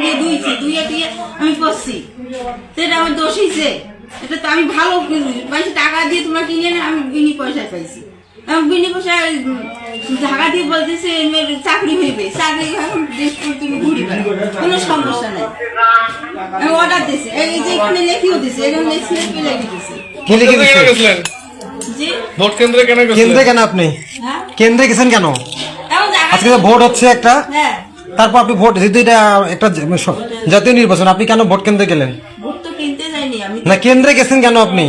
দিয়ে ধুইছি ধুয়ে দিয়ে আমি পড়ছি। সেটা আমার দোষ হয়েছে এটা তো আমি ভালো পাইছি টাকা দিয়ে তোমরা কিনে না আমি বিনি পয়সায় পাইছি। আমি বিনি পয়সায় উম, ঢাকা দিয়ে বলতেছে চাকরি হইবে। চাকরি এখন দেশ তুমি ঘুরি কোনো সমস্যা নাই। আমি অর্ডার দিয়েছি এই যে এখানে লেখিও দিছে এখানে লেখি লেখি দিছে। কে লিখে গেছিলেন? ভোট কেন্দ্রে কেন কেন্দ্রে কেন আপনি? হ্যাঁ? কেন্দ্রে গেছেন কেন? আজকে ভোট হচ্ছে একটা। হ্যাঁ। তারপর আপনি ভোট যেহেতু এটা একটা জাতীয় নির্বাচন আপনি কেন ভোট কেন্দ্রে গেলেন? ভোট তো কিনতে যাইনি আমি না কেন্দ্রে গেছেন কেন আপনি?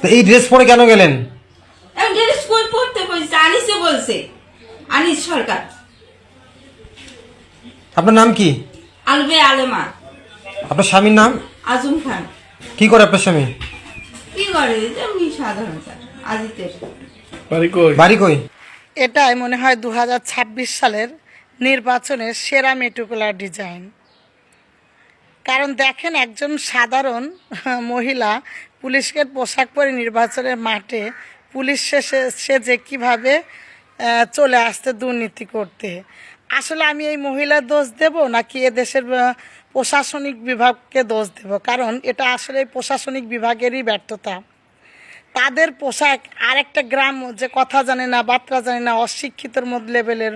তো এই ড্রেস পরে কেন গেলেন? এখন যেটা পড়তে বলছে? আনিসে বলছে। আনিস সরকার। আপনার নাম কি? আলবে আলেমা। আপনার স্বামীর নাম? আজম খান। কি করে আপনার স্বামী? কি করে? এমনি সাধারণ স্যার আজিতের। বাড়ি কই? বাড়ি কই? এটাই মনে হয় দু হাজার ছাব্বিশ সালের নির্বাচনের সেরা মেটুকুলার ডিজাইন। কারণ দেখেন একজন সাধারণ মহিলা পুলিশকে পোশাক পরে নির্বাচনের মাঠে পুলিশ শেষে সে যে কীভাবে চলে আসতে, দুর্নীতি করতে। আসলে আমি এই মহিলার দোষ দেব নাকি এ দেশের প্রশাসনিক বিভাগকে দোষ দেব? কারণ এটা আসলে প্রশাসনিক বিভাগেরই ব্যর্থতা। তাদের পোশাক আরেকটা গ্রাম যে কথা জানে না, বার্তা জানে না, অশিক্ষিতর মধ্যে লেভেলের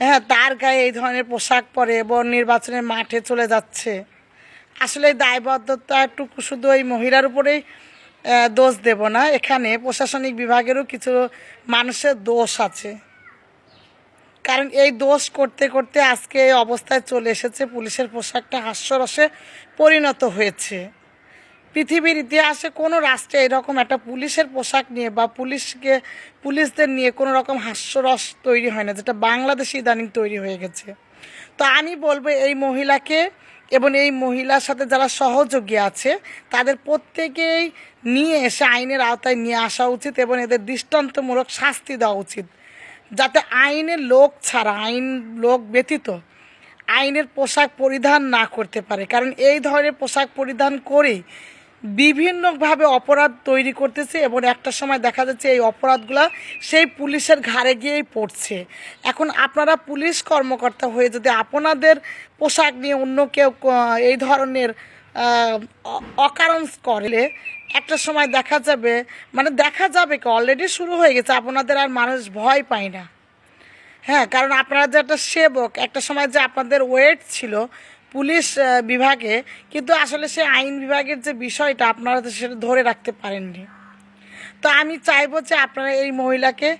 হ্যাঁ তার গায়ে এই ধরনের পোশাক পরে এবং নির্বাচনের মাঠে চলে যাচ্ছে। আসলে এই দায়বদ্ধতাটুকু শুধু এই মহিলার উপরেই দোষ দেব না। এখানে প্রশাসনিক বিভাগেরও কিছু মানুষের দোষ আছে। কারণ এই দোষ করতে করতে আজকে এই অবস্থায় চলে এসেছে, পুলিশের পোশাকটা হাস্যরসে পরিণত হয়েছে। পৃথিবীর ইতিহাসে কোনো রাষ্ট্রে এরকম একটা পুলিশের পোশাক নিয়ে বা পুলিশকে, পুলিশদের নিয়ে কোনো রকম হাস্যরস তৈরি হয় না, যেটা বাংলাদেশে ইদানিং তৈরি হয়ে গেছে। তো আমি বলব এই মহিলাকে এবং এই মহিলার সাথে যারা সহযোগী আছে, তাদের প্রত্যেকেই নিয়ে এসে আইনের আওতায় নিয়ে আসা উচিত এবং এদের দৃষ্টান্তমূলক শাস্তি দেওয়া উচিত। যাতে আইনের লোক ছাড়া, আইন লোক ব্যতীত আইনের পোশাক পরিধান না করতে পারে। কারণ এই ধরনের পোশাক পরিধান করেই বিভিন্নভাবে অপরাধ তৈরি করতেছে এবং একটা সময় দেখা যাচ্ছে এই অপরাধগুলা সেই পুলিশের ঘাড়ে গিয়েই পড়ছে। এখন আপনারা পুলিশ কর্মকর্তা হয়ে যদি আপনাদের পোশাক নিয়ে অন্য কেউ এই ধরনের অকারণ করলে একটা সময় দেখা যাবে মানে দেখা যাবে কি অলরেডি শুরু হয়ে গেছে, আপনাদের আর মানুষ ভয় পায় না। হ্যাঁ কারণ আপনারা যে একটা সেবক, একটা সময় যে আপনাদের ওয়েট ছিল পুলিশ বিভাগে, কিন্তু আসলে সে আইন বিভাগের যে বিষয়টা আপনারা তো সেটা ধরে রাখতে পারেননি। তো আমি চাইব যে আপনারা এই মহিলাকে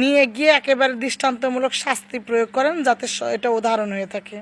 নিয়ে গিয়ে একেবারে দৃষ্টান্তমূলক শাস্তি প্রয়োগ করেন যাতে এটা উদাহরণ হয়ে থাকে।